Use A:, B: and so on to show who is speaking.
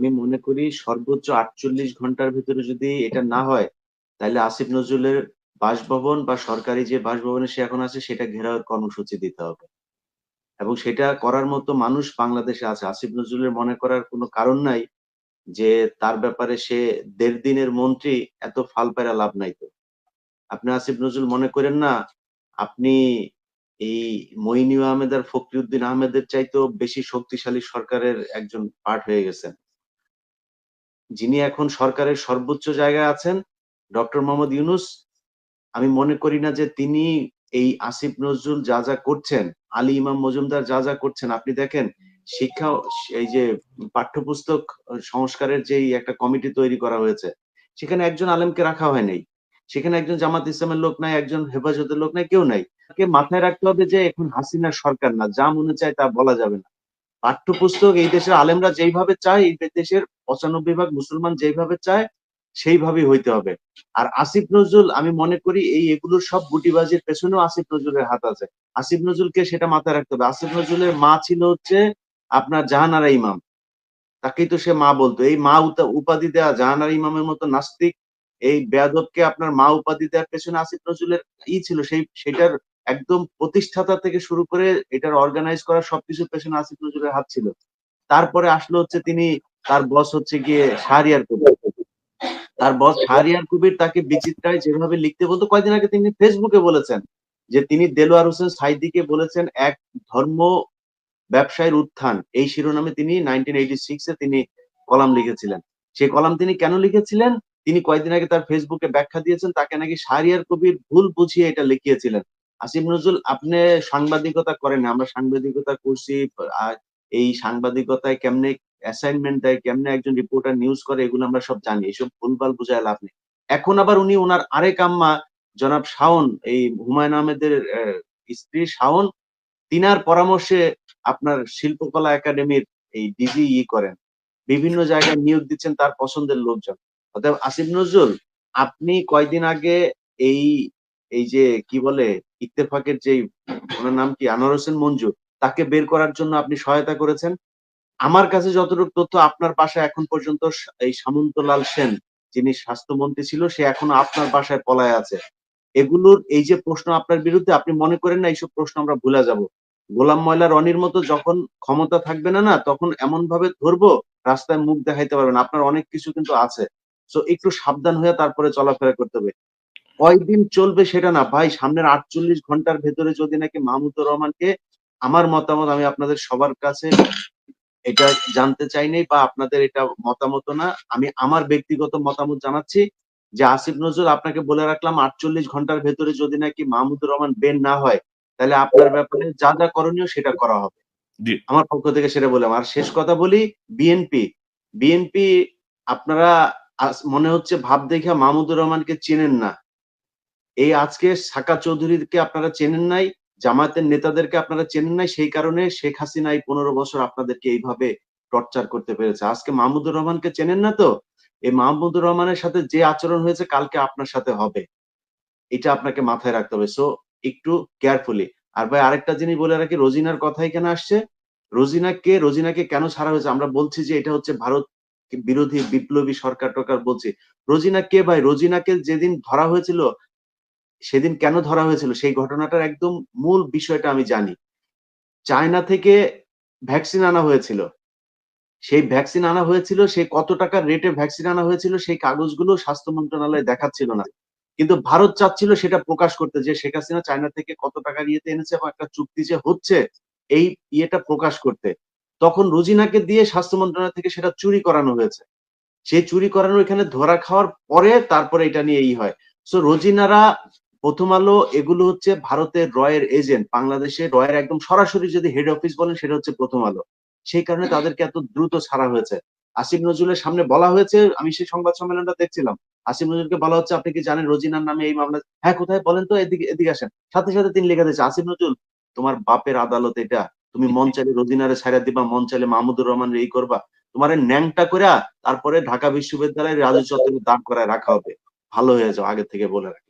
A: আমি মনে করি সর্বোচ্চ আটচল্লিশ ঘণ্টার ভিতরে যদি এটা না হয়, তাহলে আসিফ নজরুলের বাসভবন বা সরকারি যে বাসভবনে সে এখন আছে, সেটা ঘেরাওয়ের কর্মসূচি দিতে হবে। এবং সেটা করার মতো মানুষ বাংলাদেশে আছে। আসিফ নজরুলের মনে করার কোনো কারণ নাই যে তার ব্যাপারে সে দেড় দিনের মন্ত্রী, এত ফাল পেরা লাভ নাই তো। আপনি আসিফ নজরুল মনে করেন না, আপনি এই মইনিউ আহমেদ আর ফখরুদ্দিন আহমেদের চাইতেও বেশি শক্তিশালী সরকারের একজন পার্ট হয়ে গেছেন? যিনি এখন সরকারের সর্বোচ্চ জায়গায় আছেন, ডক্টর মোহাম্মদ ইউনুস, আমি মনে করি না যে তিনি এই আসিফ নজরুল যা যা করছেন, আলী ইমাম মজুমদার যা যা করছেন, আপনি দেখেন শিক্ষা, এই যে পাঠ্যপুস্তক সংস্কারের যে একটা কমিটি তৈরি করা হয়েছে, সেখানে একজন আলেমকে রাখা হয় নাই, সেখানে একজন জামাত ইসলামের লোক নাই, একজন হেফাজতের লোক নাই, কেউ নাই। মাথায় রাখতে হবে যে এখন হাসিনার সরকার না, যা মনে চায় তা বলা যাবে না। পাঠ্যপুস্তক এই দেশের আলেমরা যেইভাবে চায়, এই দেশের পঁচানব্বই ভাগ মুসলমান যেইভাবে চায়, সেইভাবেই হইতে হবে। আর আসিফ নজরুল, আমি মনে করি এই এগুলো সব গুটিবাজির পেছনেও আসিফ নজরুলের হাত আছে। আসিফ নজরুলকে সেটা মাথায় রাখতে হবে। আসিফ নজরুলের মা ছিল হচ্ছে আপনার জাহানারা ইমাম। তাকেই তো সে মা বলতো। এই মা উপাধি দেওয়া জাহানারা ইমামের মতো নাস্তিক, এই বেয়াদবকে আপনার মা উপাধি দেওয়ার পেছনে আসিফ নজরুলের ই ছিল, সেই, সেটার একদম প্রতিষ্ঠাতা থেকে শুরু করে এটার অর্গানাইজ করা সবকিছুর পেছনে আসিফ নজরুলের হাত ছিল। তারপরে আসলো হচ্ছে তিনি তার বস হচ্ছে গিয়ে শাহরিয়ার কবির তার বস শাহরিয়ার কবির তাকে বিচিত্রায় যেভাবে লিখতে বলতো কয়দিন আগে তিনি ফেসবুকে বলেছেন যে তিনি দেলোয়ার হোসেন সাইদিকে বলেছেন, এক ধর্ম ব্যবসায়ের উত্থান। এই শিরোনামে তিনি নাইনটিন এইটি সিক্সে তিনি কলাম লিখেছিলেন। সেই কলাম তিনি কেন লিখেছিলেন? তিনি কয়েকদিন আগে তার ফেসবুকে ব্যাখ্যা দিয়েছেন, তাকে নাকি শাহরিয়ার কবির ভুল বুঝিয়ে এটা লিখিয়েছিলেন। আসিফ নজরুল, আপনি সাংবাদিকতা করেন, আমরা সাংবাদিকতা করছি এই সাংবাদিকতায় কেমনে অ্যাসাইনমেন্ট দেয় কেমনে একজন রিপোর্টার নিউজ করে, এগুলো আমরা সব জানি, এসব ভুলভাল বুঝায় লাভ নেই। এখন আবার উনি ওনার আরেক আম্মা, জনাব শাওন, এই হুমায়ুন আহমেদের স্ত্রী শাওন, তিনার পরামর্শে আপনার শিল্পকলা একাডেমির এই ডিজি ই করেন। বিভিন্ন জায়গায় নিয়োগ দিচ্ছেন তার পছন্দের লোকজন। অতএব আসিফ নজরুল, আপনি কয়দিন আগে এই এই যে, কি বলে ইত্তেফাকের যে ওনার নাম কি? আনোয়ার হোসেন মঞ্জু তাকে বের করার জন্য আপনি সহায়তা করেছেন। আমার কাছে যতটুকু তথ্য, আপনার বাসায় এখন পর্যন্ত এই সামন্তলাল সেন, যিনি স্বাস্থ্যমন্ত্রী ছিল, সে এখনও আপনার বাসায় পলায় আছে। এগুলোর এই যে প্রশ্ন আপনার বিরুদ্ধে, আপনি মনে করেন না এইসব প্রশ্ন আমরা ভুলে যাব। গোলাম ময়লা রনির মতো যখন ক্ষমতা থাকবে না না, তখন এমন ভাবে ধরবো, রাস্তায় মুখ দেখাইতে পারবেন আপনার অনেক কিছু কিন্তু আছে। তো একটু সাবধান হয়ে তারপরে চলাফেরা করতে হবে। কয়দিন চলবে সেটা না। ভাই সামনের আটচল্লিশ ঘণ্টার ভেতরে যদি নাকি মাহমুদুর রহমানকে আমার মতামত আমি আপনাদের সবার কাছে এটা জানতে চাইনি বা আপনাদের এটা মতামত না আমি আমার ব্যক্তিগত মতামত জানাচ্ছি যে আসিফ নজরুল আপনাকে বলে রাখলাম আটচল্লিশ ঘণ্টার ভেতরে যদি নাকি মাহমুদুর রহমান বেন না হয় তাহলে আপনার ব্যাপারে যা যা করণীয় সেটা করা হবে। আমার পক্ষ থেকে সেটা বললাম। আর শেষ কথা বলি বিএনপি। বিএনপি আপনারা মনে হচ্ছে ভাব দেখা মাহমুদুর রহমানকে চেনেন না। এই আজকে সাকা চৌধুরীকে আপনারা চেনেন নাই, জামায়াতের নেতাদেরকে আপনারা চেনেন নাই, সেই কারণে শেখ হাসিনা এই পনেরো বছর আপনাদেরকে এইভাবে টর্চার করতে পেরেছে। আজকে মাহমুদুর রহমানকে চেনেন না তো? এই মাহমুদুর রহমানের সাথে যে আচরণ হয়েছে কালকে আপনার সাথে হবে। এটা আপনাকে মাথায় রাখতে হবে। সো একটু কেয়ারফুলি আর ভাই, আরেকটা জিনিস বলে রাখি, রোজিনার কথা এখানে আসছে? রোজিনাকে রোজিনাকে কেন ছাড়া হয়েছে? আমরা বলছি যে এটা হচ্ছে ভারত বিরোধী বিপ্লবী সরকার টরকার বলছি। রোজিনা কে ভাই? রোজিনাকে যেদিন ধরা হয়েছিল সেদিন কেন ধরা হয়েছিল? সেই ঘটনাটার একদম মূল বিষয়টা আমি জানি। চায়না থেকে ভ্যাকসিন আনা হয়েছিল। সেই ভ্যাকসিন আনা হয়েছিল সেই কত টাকার রেটে ভ্যাকসিন আনা হয়েছিল, সেই কাগজগুলো স্বাস্থ্য মন্ত্রণালয় দেখাচ্ছিল না। কিন্তু ভারত চাচ্ছিল সেটা প্রকাশ করতে যে শেখ হাসিনা চায়না থেকে কত টাকা ইয়েতে এনেছে এবং একটা চুক্তি যে হচ্ছে, এই ইয়েটা প্রকাশ করতে। তখন রুজিনাকে দিয়ে স্বাস্থ্য মন্ত্রণালয় থেকে সেটা চুরি করানো হয়েছে। সেই চুরি করানো এখানে ধরা খাওয়ার পরে তারপরে এটা নিয়ে এই হয়। সো রোজিনারা প্রথম আলো এগুলো হচ্ছে ভারতের রয়ের এজেন্ট বাংলাদেশে রয়ের একদম সরাসরি যদি হেড অফিস বলেন সেটা হচ্ছে প্রথম আলো। সেই কারণে তাদেরকে এত দ্রুত ছাড়া হয়েছে। আসিফ নজরুলের সামনে বলা হয়েছে, আমি সেই সংবাদ সম্মেলনটা দেখছিলাম। আসিফ নজরুলকে বলা হচ্ছে, আপনি কি জানেন রোজিনার নামে এই মামলা হ্যাঁ কোথায়? বলেন তো, এদিকে এদিকে আসেন। সাথে সাথে তিনি লেখা দিয়েছে, আসিফ নজরুল, তোমার বাপের আদালত এটা। তুমি মন চাইলে রোজিনারে ছাড়া দিবা, মন চাইলে মাহমুদুর রহমান এই করবা। তোমার ন্যাংটা করে তারপরে ঢাকা বিশ্ববিদ্যালয়ের রাজু চত্বরে দাঁড় করায় রাখা হবে। ভালো হয়ে যাও, আগে থেকে বলে রাখি।